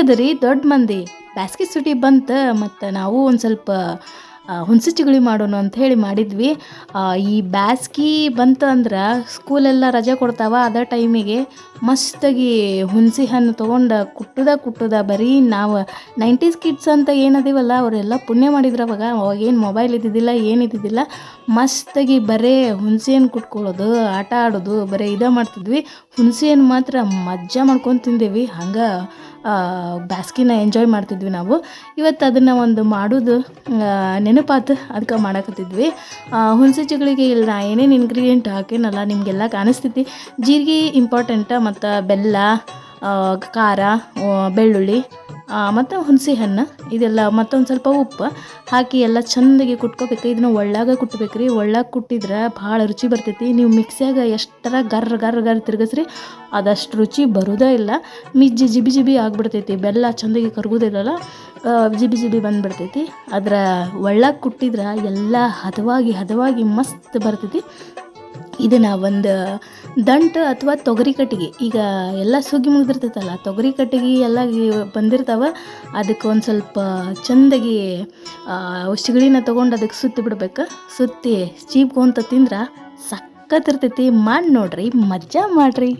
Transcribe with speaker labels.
Speaker 1: ಹೆಂಗದರಿ ದೊಡ್ಡ ಮಂದಿ. ಬ್ಯಾಸ್ಗೆ ಸುಟಿ ಬಂತು ಮತ್ತು ನಾವು ಒಂದು ಸ್ವಲ್ಪ ಹುಣಸೆ ಚಿಗುಳಿ ಮಾಡೋಣ ಅಂತ ಹೇಳಿ ಮಾಡಿದ್ವಿ. ಈ ಬ್ಯಾಸ್ಗಿ ಬಂತು ಅಂದ್ರೆ ಸ್ಕೂಲೆಲ್ಲ ರಜೆ ಕೊಡ್ತಾವ, ಅದ ಟೈಮಿಗೆ ಮಸ್ತಾಗಿ ಹುಣಸೆ ಹಣ್ಣು ತೊಗೊಂಡು ಕುಟ್ಟದ ಕುಟ್ಟದ ಬರೀ ನಾವು ನೈಂಟೀಸ್ ಕಿಡ್ಸ್ ಅಂತ ಏನದೀವಲ್ಲ ಅವರೆಲ್ಲ ಪುಣ್ಯ ಮಾಡಿದ್ರು ಅವಾಗ. ಅವಾಗ ಏನು ಮೊಬೈಲ್ ಇದ್ದಿದ್ದಿಲ್ಲ, ಏನು ಇದ್ದಿದ್ದಿಲ್ಲ. ಮಸ್ತಾಗಿ ಬರೇ ಹುಣಸೆ ಹಣ್ಣು ಕುಟ್ಕೊಳ್ಳೋದು, ಆಟ ಆಡೋದು ಬರೀ ಇದೇ ಮಾಡ್ತಿದ್ವಿ. ಹುಣಸೆ ಹಣ್ಣು ಮಾತ್ರ ಮಜ್ಜಾ ಮಾಡ್ಕೊಂಡು ತಿಂದೇವಿ. ಹಂಗೆ ಬ್ಯಾಸ್ಗಿನ ಎಂಜಾಯ್ ಮಾಡ್ತಿದ್ವಿ ನಾವು. ಇವತ್ತು ಅದನ್ನು ಒಂದು ಮಾಡೋದು ನೆನಪಾತು ಅದಕ್ಕೆ ಮಾಡಕತ್ತಿದ್ವಿ. ಹುಣಸೆ ಚಿಗಳಿಗೆ ಇಲ್ಲಿ ನಾ ಏನೇನು ಇಂಗ್ರೀಡಿಯೆಂಟ್ ಹಾಕೇನಲ್ಲ ನಿಮಗೆಲ್ಲ ಕಾಣಿಸ್ತೈತಿ. ಜೀರಿಗೆ ಇಂಪಾರ್ಟೆಂಟ ಮತ್ತು ಬೆಲ್ಲ ಖಾರ ಬೆಳ್ಳುಳ್ಳಿ ಮತ್ತು ಹುಣಸೆ ಹಣ್ಣು, ಇದೆಲ್ಲ ಮತ್ತೊಂದು ಸ್ವಲ್ಪ ಉಪ್ಪು ಹಾಕಿ ಎಲ್ಲ ಚಂದಾಗಿ ಕುಟ್ಕೋಬೇಕು. ಇದನ್ನ ಒಳ್ಳಾಗ ಕುಟ್ಬೇಕ್ರಿ. ಒಳ್ಳಾಗ ಕುಟ್ಟಿದ್ರೆ ಭಾಳ ರುಚಿ ಬರ್ತೈತಿ. ನೀವು ಮಿಕ್ಸಿಯಾಗ ಎಷ್ಟರ ಗರ್ ಗರ್ ಗರ್ ತಿರ್ಗಿಸ್ರಿ, ಅದಷ್ಟು ರುಚಿ ಬರೋದೇ ಇಲ್ಲ. ಮಿಜ್ಜಿ ಜಿಬಿ ಜಿಬಿ ಆಗಿಬಿಡ್ತೈತಿ. ಬೆಲ್ಲ ಚಂದಾಗಿ ಕರ್ಗೋದಿಲ್ಲಲ್ಲ ಜಿಬಿ ಜಿಬಿ ಬಂದುಬಿಡ್ತೈತಿ. ಅದರ ಒಳ್ಳಾಗ ಕುಟ್ಟಿದ್ರೆ ಎಲ್ಲ ಹದವಾಗಿ ಹದವಾಗಿ ಮಸ್ತ್ ಬರ್ತೈತಿ. ಇದನ್ನು ಒಂದು ದಂಟು ಅಥವಾ ತೊಗರಿ ಕಟ್ಟಿಗೆ ಈಗ ಎಲ್ಲ ಸುಗ್ಗಿ ಮುಗಿದಿರ್ತೈತಲ್ಲ ತೊಗರಿ ಕಟ್ಟಿಗೆ ಎಲ್ಲ ಬಂದಿರ್ತಾವೆ, ಅದಕ್ಕೆ ಒಂದು ಸ್ವಲ್ಪ ಚಂದಾಗಿ ಸಿಗಳಿನ ತೊಗೊಂಡು ಅದಕ್ಕೆ ಸುತ್ತಿ ಬಿಡ್ಬೇಕು. ಸುತ್ತಿ ಚೀಪ್ಕೊಂತ ತಿಂದ್ರೆ ಸಕ್ಕತ್ತಿರ್ತೈತಿ ಮಾಡಿ ನೋಡ್ರಿ ಮಜಾ ಮಾಡ್ರಿ.